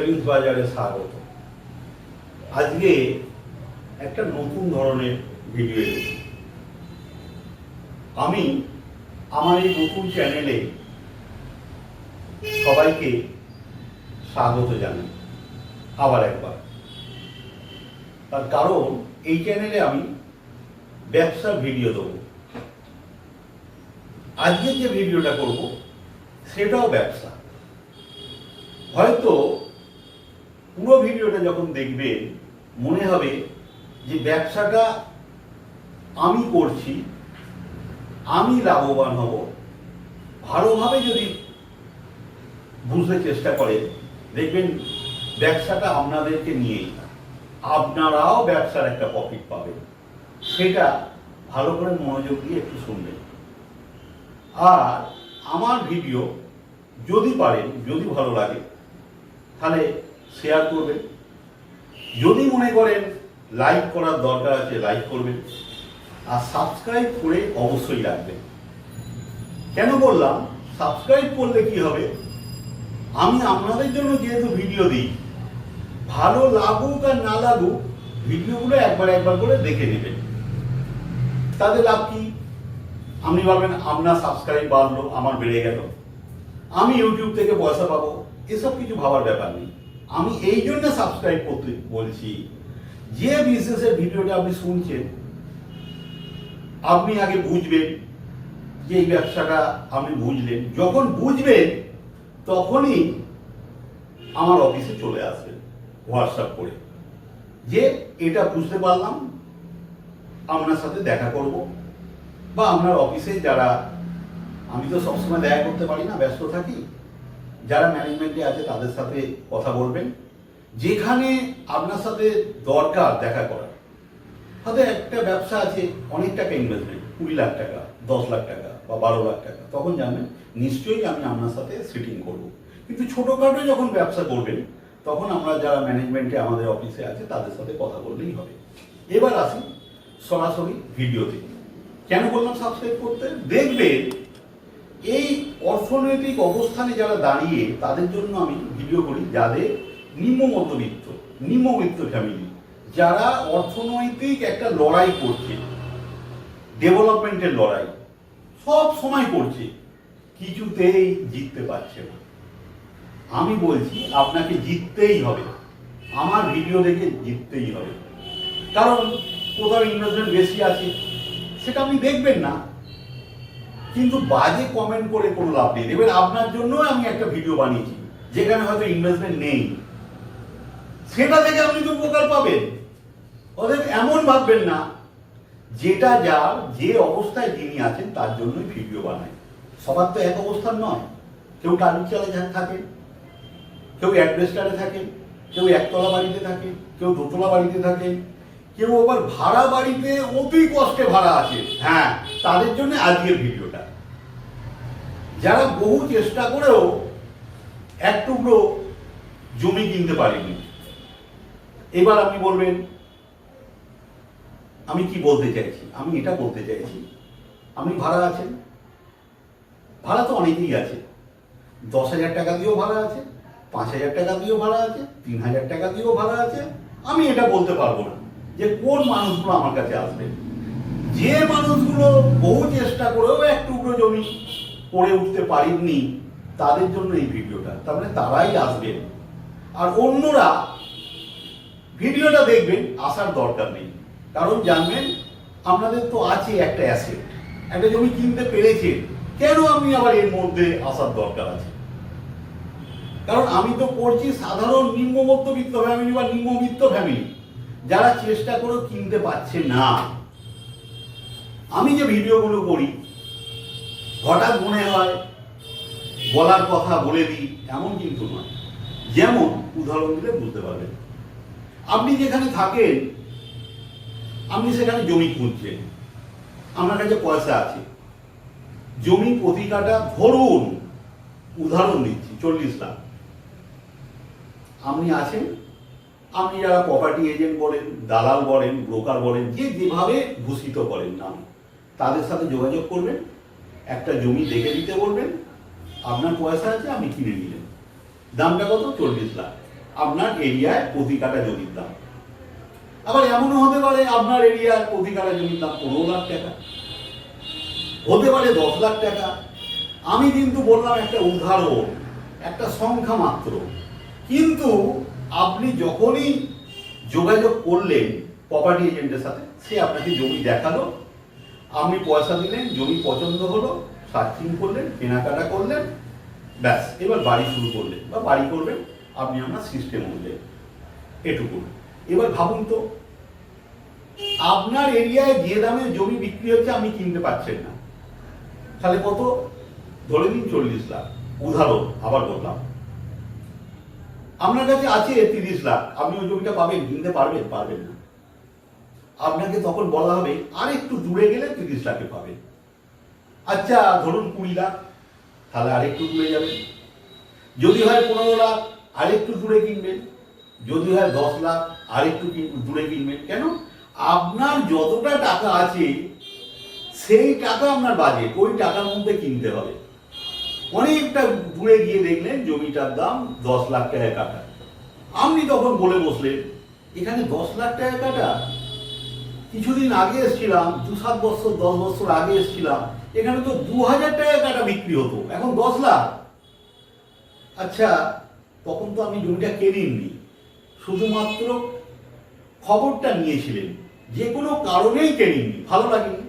Savings বাজারে স্বাগত। আজকে একটা নতুন ধরনের ভিডিও আমি আমার এই নতুন চ্যানেলে সবাইকে স্বাগত জানাই, আবার একবার। তার কারণ, এই চ্যানেলে আমি ব্যবসার ভিডিও দেবো। আজকে যে ভিডিওটা করব, সেটাও ব্যবসা। হয়তো পুরো ভিডিওটা যখন দেখবেন মনে হবে যে ব্যবসাটা আমি করছি, আমি লাভবান হব। ভালোভাবে যদি বুঝতে চেষ্টা করে, দেখবেন ব্যবসাটা আপনাদেরকে নিয়েই আপনারাও ব্যবসার একটা প্রফিট পাবেন। সেটা ভালো করে মনোযোগ দিয়ে একটু শুনবেন। আর আমার ভিডিও যদি পারেন, যদি ভালো লাগে, তাহলে শেয়ার করবেন। যদি মনে করেন লাইক করার দরকার আছে লাইক করবেন। আর সাবস্ক্রাইব করে অবশ্যই রাখবেন। কেন বললাম? সাবস্ক্রাইব করলে কি হবে? আমি আপনাদের জন্য যেহেতু ভিডিও দিই, ভালো লাগুক আর না লাগুক ভিডিওগুলো একবার একবার করে দেখে নেবেন। তাদের লাভ কি? আপনি ভাবেন আপনার সাবস্ক্রাইব বাড়লো, আমার বেড়ে গেল। আমি ইউটিউব থেকে পয়সা পাবো, এসব কিছু ভাবার ব্যাপার নেই। আমি এই জন্য সাবস্ক্রাইব করতে বলছি, যে বিজনেসের ভিডিওটা আপনি শুনছেন, আপনি আগে বুঝবেন যে এই ব্যবসাটা আপনি বুঝলেন। যখন বুঝবেন, তখনই আমার অফিসে চলে আসবেন হোয়াটসঅ্যাপ করে। যে এটা বুঝতে পারলাম, আপনার সাথে দেখা করব বা আপনার অফিসে যারা, আমি তো সবসময় দেখা করতে পারি না, ব্যস্ত থাকি যারা ম্যানেজমেন্টে আছে, তাদের সাথে কথা বলবেন। যেখানে আপনার সাথে দরকার দেখা করার। হয়তো একটা ব্যবসা আছে, অনেক টাকা ইনভেস্টমেন্ট কুড়ি লাখ টাকা, দশ লাখ টাকা বা বারো লাখ টাকা, তখন জানবেন, নিশ্চয়ই আমি আপনার সাথে সিটিং করব। কিন্তু ছোটোখাটো যখন ব্যবসা করবেন, তখন আমরা যারা ম্যানেজমেন্টে আমাদের অফিসে আছে, তাদের সাথে কথা বললেই হবে। এবার আসি সরাসরি ভিডিওতে কেন বললাম সাবস্ক্রাইব করতে? দেখবেন এই অর্থনৈতিক অবস্থানে যারা দাঁড়িয়ে তাদের জন্য আমি ভিডিও করি যাদের নিম্ন মধ্যবিত্ত নিম্নবিত্ত ফ্যামিলি যারা অর্থনৈতিক একটা লড়াই করছে ডেভেলপমেন্টের লড়াই, সব সময় করছে, কিছুতেই জিততে পারছে না। আমি বলছি, আপনাকে জিততেই হবে। আমার ভিডিও দেখে জিততেই হবে। কারণ কোথাও ইনভেস্টমেন্ট বেশি আছে, সেটা আপনি দেখবেন না। কিন্তু বাজে কমেন্ট করে কোনো লাভ নেই। দেখবেন আপনার জন্য আমি একটা ভিডিও বানিয়েছি, যেখানে হয়তো ইনভেস্টমেন্ট নেই। সেটা থেকে আপনি তো উপকার পাবেন। অতএব এমন ভাববেন না, যেটা যার, যে অবস্থায় যিনি আছেন, তার জন্যই ভিডিও বানায়। সবার তো এক অবস্থান নয়। কেউ টালির চালে থাকেন কেউ অ্যাডভেস্টারে থাকেন কেউ একতলা বাড়িতে থাকে, কেউ দোতলা বাড়িতে থাকে, কেউ আবার ভাড়া বাড়িতে অতি কষ্টে ভাড়া আছে হ্যাঁ তাদের জন্য আজকের ভিডিওটা যারা বহু চেষ্টা করেও এক টুকরো জমি কিনতে পারেনি। এবার আপনি বলবেন, আমি কি বলতে চাইছি? আমি এটা বলতে চাইছি, আপনি ভাড়া আছেন ভাড়া তো অনেকেই আছে। দশ হাজার টাকা দিয়েও ভাড়া আছে, পাঁচ হাজার টাকা দিয়েও ভাড়া আছে, তিন হাজার টাকা দিয়েও ভাড়া আছে। আমি এটা বলতে পারব না যে কোন মানুষগুলো আমার কাছে আসবে। যে মানুষগুলো বহু চেষ্টা করেও এক টুকরো জমি করে উঠতে পারেননি তাদের জন্য এই ভিডিওটা। তার মানে তারাই আসবেন। আর অন্যরা ভিডিওটা দেখবেন, আসার দরকার নেই। কারণ জানবেন আপনাদের তো আছে একটা অ্যাসেট একটা জমি কিনতে পেরেছেন, কেন আমি আবার এর মধ্যে আসার দরকার আছে? কারণ আমি তো করছি সাধারণ নিম্ন মধ্যবিত্ত ফ্যামিলি বা নিম্নবিত্ত ফ্যামিলি যারা চেষ্টা করে কিনতে পারছে না। আমি যে ভিডিওগুলো করি হঠাৎ মনে হয়, বলার কথা বলে দিই, এমন কিন্তু নয়। যেমন উদাহরণ দিলে বুঝতে পারবেন। আপনি যেখানে থাকেন, আপনি সেখানে জমি খুঁজছেন। আপনার কাছে পয়সা আছে। জমি প্রতি কাটা ধরুন, উদাহরণ দিচ্ছি, চল্লিশ লাখ। আপনি আছেন, আপনি যারা প্রপার্টি এজেন্ট বলেন, দালাল বলেন ব্রোকার বলেন, যে যেভাবে ভূষিত করেন নাম, তাদের সাথে যোগাযোগ করবেন। একটা জমি দেখে দিতে বলবেন, আপনার পয়সা আছে আমি কিনে নিলেন। দামটা কত? চল্লিশ লাখ। আপনার এরিয়ায় প্রতি কাটা জমির দাম। আবার এমনও হতে পারে, আপনার এরিয়ার প্রতি কাটা জমির দাম পনেরো লাখ টাকা। হতে পারে দশ লাখ টাকা। আমি কিন্তু বললাম একটা উদাহরণ, একটা সংখ্যা মাত্র। কিন্তু আপনি যখনই যোগাযোগ করলেন প্রপার্টি এজেন্টের সাথে, সে আপনাকে জমি দেখাল আপনি পয়সা দিলেন, জমি পছন্দ হলো, সার্চিং করলেন, কেনাকাটা করলেন, ব্যাস, এবার বাড়ি শুরু করলেন বা বাড়ি করবেন, আপনি আপনার সিস্টেম অনুযায়ী। এটুকু। এবার ভাবুন তো, আপনার এরিয়ায় যে দামে জমি বিক্রি হচ্ছে আপনি কিনতে পারছেন না। তাহলে কত? ধরে দিন চল্লিশ লাখ। উদাহরণ, আবার বললাম। আপনার কাছে আছে তিরিশ লাখ, আপনি ওই জমিটা পাবেন, কিনতে পারবেন পারবেন না। আপনাকে তখন বলা হবে আর একটু দূরে গেলে তিরিশ লাখে পাবেন আচ্ছা ধরুন কুড়ি লাখ, তাহলে আরেকটু দূরে যাবেন। যদি হয় পনেরো লাখ, আরেকটু দূরে কিনবেন। যদি হয় দশ লাখ, আরেকটু দূরে কিনবেন। কেন? আপনার যতটা টাকা আছে, সেই টাকা আপনার বাজেট ওই টাকার মধ্যে কিনতে হবে। অনেকটা দূরে গিয়ে দেখলেন জমিটার দাম দশ লাখ টাকা কাটা। আপনি তখন বলে বসলেন, এখানে দশ লাখ টাকা কাটা? কিছুদিন আগে এসেছিলাম, দু সাত বছর, দশ বছর আগে এসেছিলাম। এখানে তো দু হাজার টাকা কাটা বিক্রি হতো, এখন দশ লাখ। আচ্ছা তখন তো আপনি জমিটা কেনেননি? শুধুমাত্র খবরটা নিয়েছিলেন, যে কোনো কারণেই কেনেননি, ভালো লাগেনি।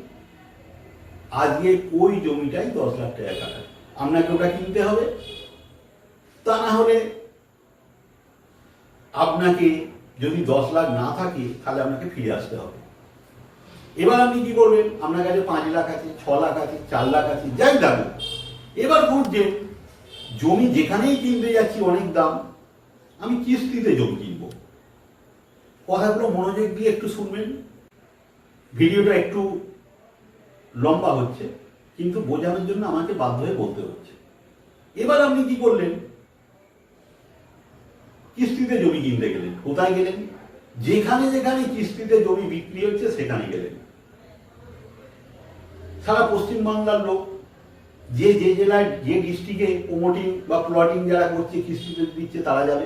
আজকে ওই জমিটাই দশ লাখ টাকা কাটা। আপনাকে ওটা কিনতে হবে। তা না হলে আপনাকে যদি দশ লাখ না থাকে, তাহলে আপনাকে ফিরে আসতে হবে। এবার আপনি কি করবেন? আপনার কাছে পাঁচ লাখ আছে, ছ লাখ আছে, চার লাখ আছে, যাই দাম এবার খুঁজছেন জমি যেখানেই কিনতে যাচ্ছি অনেক দাম, আমি কিস্তিতে জমি কিনবো। কথাগুলো মনোযোগ দিয়ে একটু শুনবেন। ভিডিওটা একটু লম্বা হচ্ছে, কিন্তু বোঝানোর জন্য আমাকে বাধ্য হয়ে বলতে হচ্ছে। এবার আপনি কি করলেন? কিস্তিতে জমি কিনতে গেলেন। কোথায় গেলেন? যেখানে যেখানে কিস্তিতে জমি বিক্রি হচ্ছে, সেখানে গেলেন। সারা পশ্চিমবাংলার লোক, যে যে জেলায়, যে ডিস্ট্রিক্টে প্রমোটিং বা প্লটিং যারা করছে কিস্তিতে দিচ্ছে, তারা যাবে।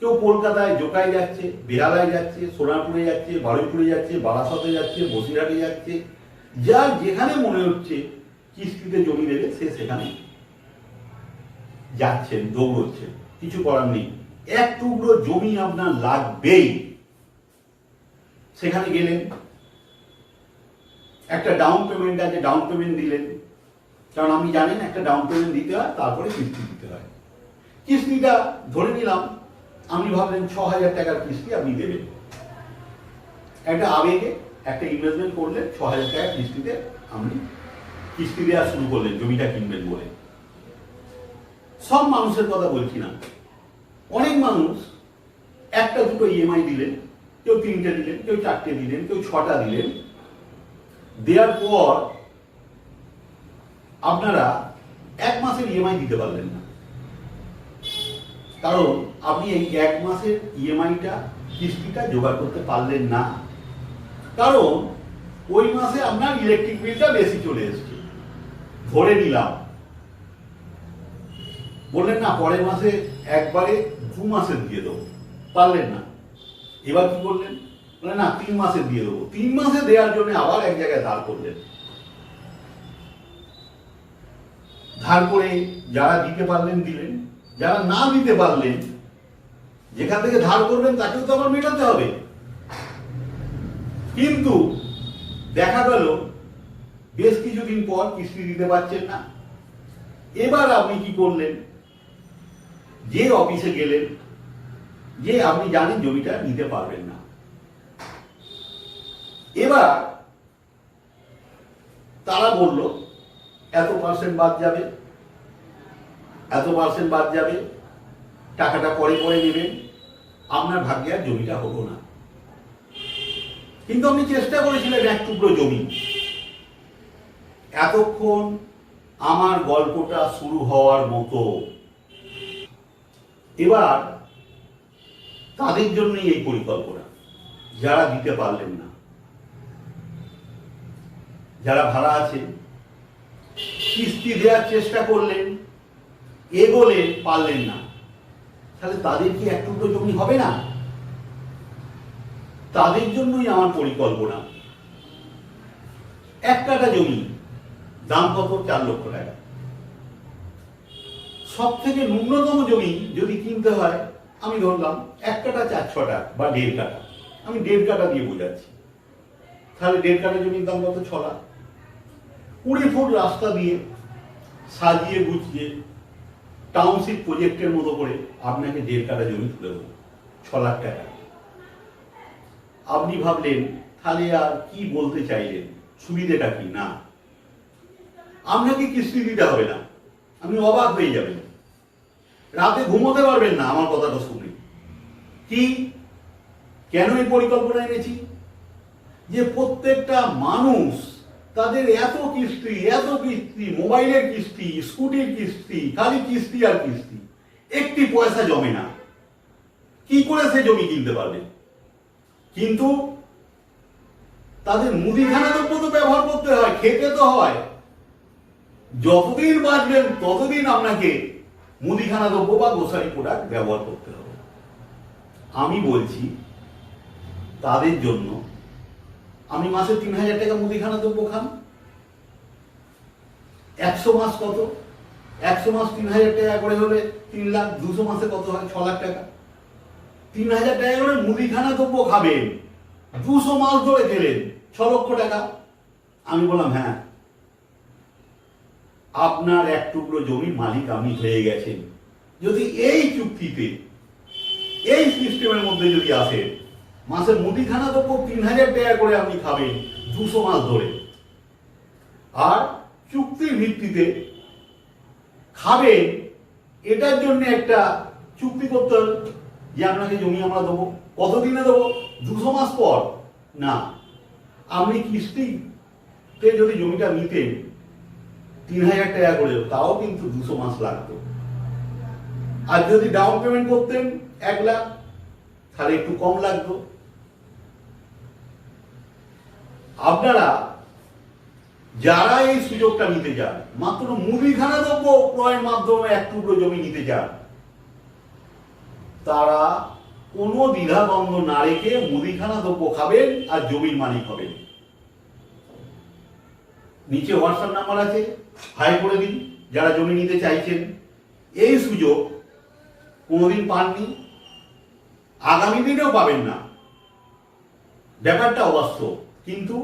কেউ কলকাতায় জোকায় যাচ্ছে বেহালায় যাচ্ছে, সোনারপুরে যাচ্ছে, বারুইপুরে যাচ্ছে, বারাসতে যাচ্ছে, বসিরহাটে যাচ্ছে। যার যেখানে মনে হচ্ছে কিস্তিতে জমি দেবে, সে সেখানে যাচ্ছেন, দৌড়চ্ছেন। কিছু করার নেই। এক টুকরো জমি আপনার লাগবেই। সেখানে গেলেন একটা ডাউন পেমেন্ট আছে ডাউন পেমেন্ট দিলেন। কারণ আপনি জানেন একটা ডাউন পেমেন্ট দিতে হয়, তারপরে কিস্তি দিতে হয়। কিস্তিটা ধরে নিলাম আপনি ভাবলেন ছ হাজার টাকার কিস্তি আপনি দেবেন। একটা আবেগে, একটা ইনভেস্টমেন্ট করলেন, ছ হাজার টাকা কিস্তিতে আপনি কিস্তি দেওয়া শুরু করলেন, জমিটা কিনবেন বলে। সব মানুষের কথা বলছি না। অনেক মানুষ একটা দুটো ইএমআই দিলেন, কেউ তিনটে দিলেন, কেউ চারটে দিলেন, কেউ ছটা দিলেন। দেওয়ার পর আপনারা এক মাসের ইএমআই দিতে পারলেন না। কারণ আপনি এই এক মাসের ইএমআইটা কিস্তিটা জোগাড় করতে পারলেন না। কারণ ওই মাসে আপনার ইলেকট্রিক বিলটা বেশি চলে এসছে। ধরে নিলাম। বললেন না, পরের মাসে একবারে দু মাসের দিয়ে দেবো। পারলেন না। এবার কি করলেন? না, তিন মাসে দিয়ে দেবো। তিন মাসে দেওয়ার জন্য আবার এক জায়গায় ধার করলেন। ধার করে যারা দিতে পারলেন, দিলেন। যারা না দিতে পারলেন, যেখান থেকে ধার করবেন, তাকেও তো আবার মেটাতে হবে। কিন্তু দেখা গেল, বেশ কিছুদিন পর কিস্তি দিতে পারছেন না। এবার আপনি কি করলেন? যে অফিসে গেলেন, যে আপনি জানেন জমিটা নিতে পারবেন না। এবার তারা বলল, এত পার্সেন্ট বাদ যাবে, এত পার্সেন্ট বাদ যাবে, টাকাটা পরে পরে নেবেন, আপনার ভাগ্যে আর জমিটা হলো না। কিন্তু আপনি চেষ্টা করেছিলেন এক টুকরো জমি। এতক্ষণ আমার গল্পটা শুরু হওয়ার মতো। এবার তাদের জন্যই এই পরিকল্পনা, যারা দিতে পারলেন না। যারা ভাড়া আছে, কিস্তি দেওয়ার চেষ্টা করলেন, এগোলে পারলেন না। তাহলে তাদের কি এক টুকরো জমি হবে না? তাদের জন্যই আমার পরিকল্পনা। এক কাটা জমি, দাম কত? চার লক্ষ টাকা। সব থেকে ন্যূনতম জমি যদি কিনতে হয়, আমি ধরলাম এক কাটা চার ছটা বা দেড় কাটা আমি দেড় কাটা দিয়ে বোঝাচ্ছি। তাহলে দেড় কাটা জমির দাম কত? ছ লাখ। কুড়ি ফুট রাস্তা দিয়ে সাজিয়ে গুছিয়ে টাউনশিপ প্রজেক্টের মতো করে আপনাকে দেড় কাটা জমি তুলে দেবো, ছ লাখ টাকা। আপনি ভাবলেন, তাহলে আর কি বলতে চাইলেন? সুবিধেটা কি? না। আপনাকে কিস্তি দিতে হবে না। আপনি অবাক হয়ে যাবেন। রাতে ঘুমোতে পারবেন না, আমার কথাটা শুনে। কি? কেন এই পরিকল্পনা এনেছি? যে প্রত্যেকটা মানুষ তাদের এত কিস্তি এত কিস্তি, মোবাইলের কিস্তি, স্কুটির কিস্তি, খালি কিস্তি আর কিস্তি। একটি পয়সা জমে না। কি করে সে জমি কিনতে পারবে? কিন্তু তাদের মুদিখানা দ্রব্য তো ব্যবহার করতে হয়, খেতে তো হয়। যতদিন বাঁচবেন, ততদিন আপনাকে মুদিখানা দ্রব্য বা গ্রোসারি প্রোডাক্ট ব্যবহার করতে হবে। আমি বলছি, তাদের জন্য আমি মাসে তিন হাজার টাকা মুদিখানা দ্রব্য খান একশো মাস কত? একশো মাস তিন হাজার টাকা করে হলে তিন লাখ দুশো মাসে কত হয়? ছ লাখ টাকা। তিন হাজার টাকা করে মুদিখানা দ্রব্য খাবেন। দুশো মাস ধরে খেলেন। ছ লক্ষ টাকা। আমি বললাম হ্যাঁ। আপনার এক টুকরো জমির মালিক আমি হয়ে গেছেন। যদি এই চুক্তিতে, এই সিস্টেমের মধ্যে যদি আসে মাসে মুদিখানা দ্রব্য তিন হাজার টাকা করে আপনি খাবেন, দুশো মাস ধরে। আর চুক্তির ভিত্তিতে খাবেন, এটার জন্য একটা চুক্তি করতে হবে যে আপনাকে জমি আমরা দেবো। কতদিনে দেবো? দুশো মাস পর। না, আপনি কিস্তিতে যদি জমিটা নিতেন, তিন হাজার টাকা করে তাও কিন্তু দুশো মাস লাগতো। আর যদি ডাউন পেমেন্ট করতেন, এক লাখ, তাহলে একটু কম লাগতো। আপনারা যারা এই সুযোগটা নিতে যান মাত্র মুদিখানা দ্রব্য ক্রয়ের মাধ্যমে এক টুকরো জমি নিতে যান তারা কোনো দ্বিধাদ্বন্দ্ব না রেখে মুদিখানা দ্রব্য খাবেন আর জমির মালিক হবেন। নিচে হোয়াটসঅ্যাপ নাম্বার আছে হাই করে দিন, যারা জমি নিতে চাইছেন। এই সুযোগ কোনোদিন পাননি, আগামী দিনেও পাবেন না। ব্যাপারটা অবাস্তব। কিন্তু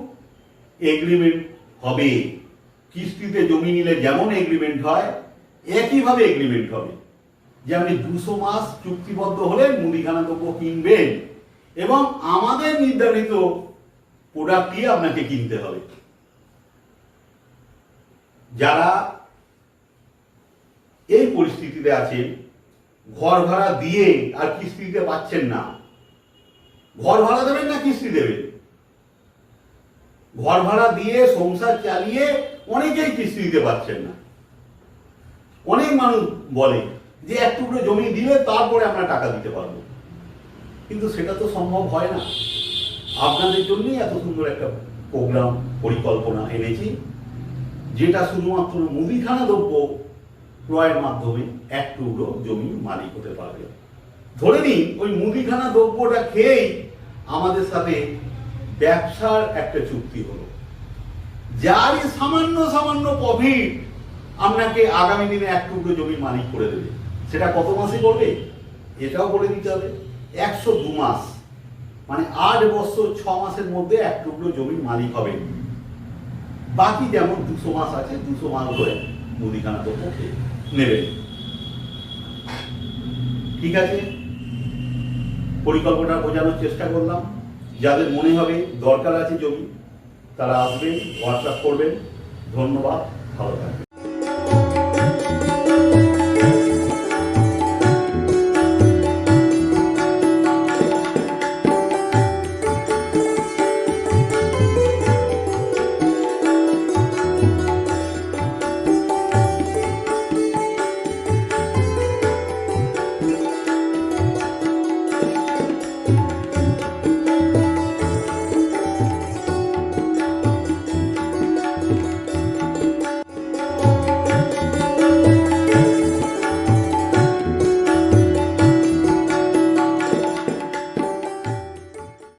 এগ্রিমেন্ট হবে। কিস্তিতে জমি নিলে যেমন এগ্রিমেন্ট হয়, একইভাবে এগ্রিমেন্ট হবে। যে আপনি দুশো মাস চুক্তিবদ্ধ হলে মুদিখানা দ্রব্য কিনবেন এবং আমাদের নির্ধারিত প্রোডাক্টই আপনাকে কিনতে হবে। যারা এই পরিস্থিতিতে আছেন, ঘর ভাড়া দিয়ে আর কিস্তি দিতে পাচ্ছেন না, ঘর ভাড়া দেবেন না কিস্তি দেবেন? ঘর ভাড়া দিয়ে সংসার চালিয়ে অনেকেই কিস্তি দিতে পারছেন না। অনেক মানুষ বলে যে এক টুকরো জমি দিলে তারপরে আমরা টাকা দিতে পারব। কিন্তু সেটা তো সম্ভব হয় না। আপনাদের জন্যই এত সুন্দর একটা প্রোগ্রাম, পরিকল্পনা এনেছি, যেটা শুধুমাত্র মুদিখানা দ্রব্য ক্রয়ের মাধ্যমে এক টুকরো জমি মালিক হতে পারবে। ধরে নিন, ওই মুদিখানা দ্রব্যটা খেয়েই আমাদের সাথে ব্যবসার একটা চুক্তি হলো। যারই সামান্য সামান্য প্রফিট আপনাকে আগামী দিনে এক টুকরো জমির মালিক করে দেবে। সেটা কত মাসে করবে? এটাও করে দিতে হবে। একশো দু মাস। মানে আট বছর ছ মাসের মধ্যে এক টুকরো জমির মালিক হবে বাকি যেমন দুশো মাস আছে, দুশো মাস ধরে মুদিখানা খেয়ে নেবেন ঠিক আছে? পরিকল্পনা বোঝানোর চেষ্টা করলাম। যাদের মনে হবে দরকার আছে জমি তারা আসবেন হোয়াটসঅ্যাপ করবেন। ধন্যবাদ ভালো থাকবেন।